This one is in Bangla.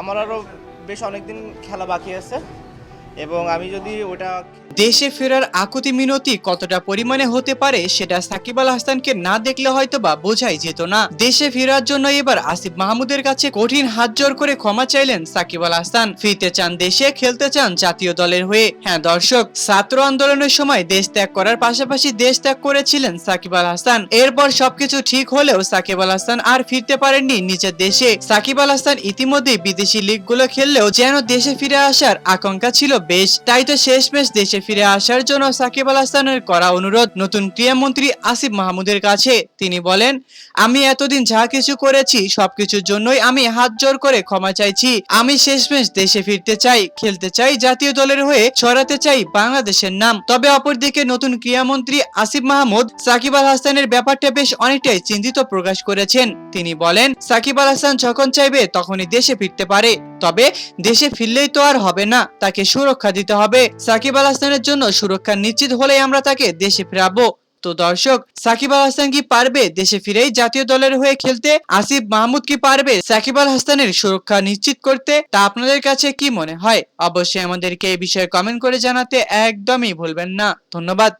আমার আরও বেশ অনেকদিন খেলা বাকি আছে। এবং আমি যদি ওটা দেশে ফেরার আকুতি মিনতি কতটা পরিমাণে হতে পারে সেটা সাকিব আল হাসানকে না দেখলে হয়তো বা বোঝাই যেত না। দেশে ফেরার জন্য এবার আসিফ মাহমুদের কাছে কঠিন হাত জোর করে ক্ষমা চাইলেন সাকিব আল হাসান। ফিরতে চান দেশে, খেলতে চান জাতীয় দলের হয়ে। হ্যাঁ দর্শক, ছাত্র আন্দোলনের সময় দেশ ত্যাগ করার পাশাপাশি দেশ ত্যাগ করেছিলেন সাকিব আল হাসান। এরপর সবকিছু ঠিক হলেও সাকিব আল হাসান আর ফিরতে পারেননি নিজের দেশে। সাকিব আল হাসান ইতিমধ্যেই বিদেশি লিগগুলো খেললেও যেন দেশে ফিরে আসার আকাঙ্ক্ষা ছিল বেশ, তাই তো শেষমেশ দেশে ফিরে আসার জন্য সাকিব আল হাসানের করা অনুরোধ নতুন ক্রীড়ামন্ত্রী আসিফ মাহমুদের কাছে। তিনি বলেন, আমি এতদিন যা কিছু করেছি, সবকিছুর জন্যই আমি হাত জোর করে ক্ষমা চাইছি। আমি শেষমেশ দেশে ফিরতে চাই, খেলতে চাই, জাতীয় দলের হয়ে ছড়াতে চাই বাংলাদেশের নাম। তবে অপরদিকে নতুন ক্রীড়ামন্ত্রী আসিফ মাহমুদ সাকিব আল হাসানের ব্যাপারটা বেশ অনেকটাই চিন্তিত প্রকাশ করেছেন। তিনি বলেন, সাকিব আল হাসান যখন চাইবে, তখনই দেশে ফিরতে পারে। তবে দেশে ফিরলেই তো আর হবে না। তাকে সুরক্ষা দিতে হবে। সাকিব আল হাসানের জন্য সুরক্ষা নিশ্চিত হলে আমরা তাকে দেশে ফেরাবো। তো দর্শক, সাকিব আল হাসান কি পারবে দেশে ফিরেই জাতীয় দলের হয়ে খেলতে? আসিফ মাহমুদ কি পারবে সাকিব আল হাসানের সুরক্ষা নিশ্চিত করতে? তা আপনাদের কাছে কি মনে হয়? অবশ্যই আমাদেরকে এই বিষয়ে কমেন্ট করে জানাতে একদমই ভুলবেন না। ধন্যবাদ।